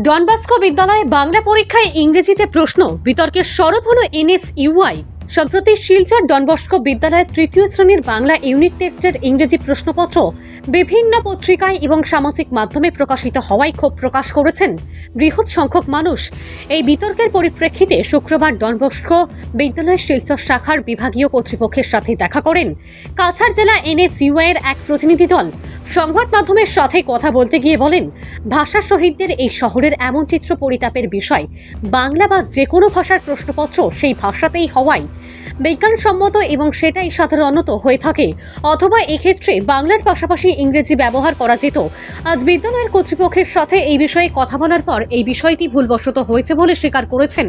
ডনবাস্কো বিদ্যালয়ে বাংলা পরীক্ষায় ইংরেজিতে প্রশ্ন, বিতর্কের স্বরূপ হল এনএস ইউআই সম্প্রতি শিলচর ডনবস্কো বিদ্যালয়ের তৃতীয় শ্রেণির বাংলা ইউনিট টেস্টের ইংরেজি প্রশ্নপত্র বিভিন্ন পত্রিকায় এবং সামাজিক মাধ্যমে প্রকাশিত হওয়ায় ক্ষোভ প্রকাশ করেছেন বৃহৎ সংখ্যক মানুষ। এই বিতর্কের পরিপ্রেক্ষিতে শুক্রবার ডনবস্কো বিদ্যালয়ের শিলচর শাখার বিভাগীয় কর্তৃপক্ষের সাথে দেখা করেন কাছাড় জেলা এনএস ইউআইয়ের এক প্রতিনিধি দল। সংবাদ মাধ্যমের সাথে কথা বলতে গিয়ে বলেন, ভাষা শহীদদের এই শহরের এমন চিত্র পরিতাপের বিষয়। বাংলা বা যে কোনো ভাষার প্রশ্নপত্র সেই ভাষাতেই হওয়ায়। বিজ্ঞানসম্মত এবং সেটাই সাধারণত হয়ে থাকে। অথবা এক্ষেত্রে বাংলার পাশাপাশি ইংরেজি ব্যবহার করা যেত। আজ বিদ্যালয়ের কর্তৃপক্ষের সাথে এই বিষয়ে কথা বলার পর এই বিষয়টি ভুলবশত হয়েছে বলে স্বীকার করেছেন।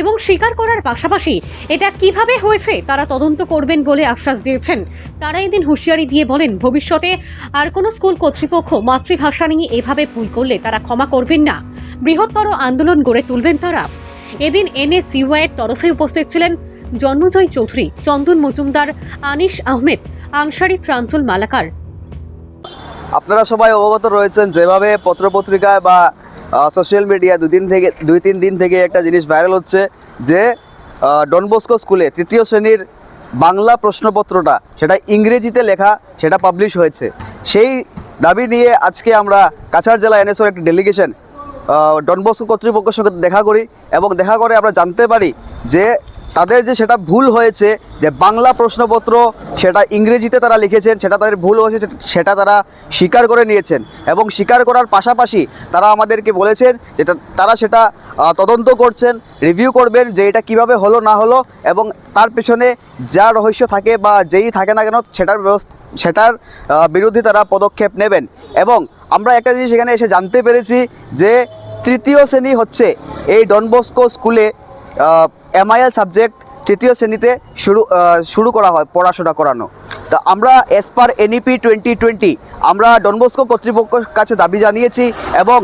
এবং স্বীকার করার পাশাপাশি এটা কীভাবে হয়েছে তারা তদন্ত করবেন বলে আশ্বাস দিয়েছেন। তারা এদিন হুঁশিয়ারি দিয়ে বলেন, ভবিষ্যতে আর কোনো স্কুল কর্তৃপক্ষ মাতৃভাষা নিয়ে এভাবে ভুল করলে তারা ক্ষমা করবেন না। বৃহত্তর আন্দোলন গড়ে তুলবেন তারা। এদিন এনএসইউআইয়ের তরফে উপস্থিত ছিলেন জন্মজয় চৌধুরী, চন্দন মজুমদার, আনিস আহমেদ, আনসারি প্রাঞ্জল মালাকার। আপনারা সবাই অবগত রয়েছেন যেভাবে পত্রপত্রিকায় বা সোশ্যাল মিডিয়া দুদিন থেকে দুই তিন দিন থেকে একটা জিনিস ভাইরাল হচ্ছে যে ডনবস্কো স্কুলে তৃতীয় শ্রেণির বাংলা প্রশ্নপত্রটা, সেটা ইংরেজিতে লেখা, সেটা পাবলিশ হয়েছে। সেই দাবি নিয়ে আজকে আমরা কাছাড় জেলা এনএসওর একটি ডেলিগেশন ডনবস্কো কর্তৃপক্ষের সঙ্গে দেখা করি এবং দেখা করে আমরা জানতে পারি যে তাদের যে সেটা ভুল হয়েছে, যে বাংলা প্রশ্নপত্র সেটা ইংরেজিতে তারা লিখেছেন, সেটা তাদের ভুল হয়েছে, সেটা তারা স্বীকার করে নিয়েছেন। এবং স্বীকার করার পাশাপাশি তারা আমাদেরকে বলেছেন যে তারা সেটা তদন্ত করছেন, রিভিউ করবেন যে এটা কীভাবে হলো, না হলো, এবং তার পেছনে যা রহস্য থাকে বা যেই থাকে না কেন, সেটার ব্যবস্থা সেটার বিরুদ্ধে তারা পদক্ষেপ নেবেন। এবং আমরা একটা জিনিস এখানে এসে জানতে পেরেছি যে তৃতীয় শ্রেণি হচ্ছে এই ডনবস্কো স্কুলে এমআইএল সাবজেক্ট তৃতীয় শ্রেণীতে শুরু শুরু করা হয়, পড়াশোনা করানো। তা আমরা as per NEP twenty twenty আমরা ডনবস্কো কর্তৃপক্ষের কাছে দাবি জানিয়েছি এবং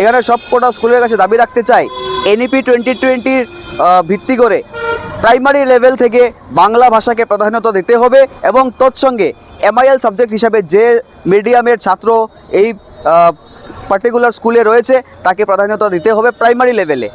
এখানে সব কটা স্কুলের কাছে দাবি রাখতে চাই। এনইপি টোয়েন্টি টোয়েন্টির ভিত্তি করে প্রাইমারি লেভেল থেকে বাংলা ভাষাকে প্রাধান্যতা দিতে হবে এবং তৎসঙ্গে এমআইএল সাবজেক্ট হিসাবে যে মিডিয়ামের ছাত্র এই পার্টিকুলার স্কুলে রয়েছে, তাকে প্রাধান্যতা দিতে হবে প্রাইমারি লেভেলে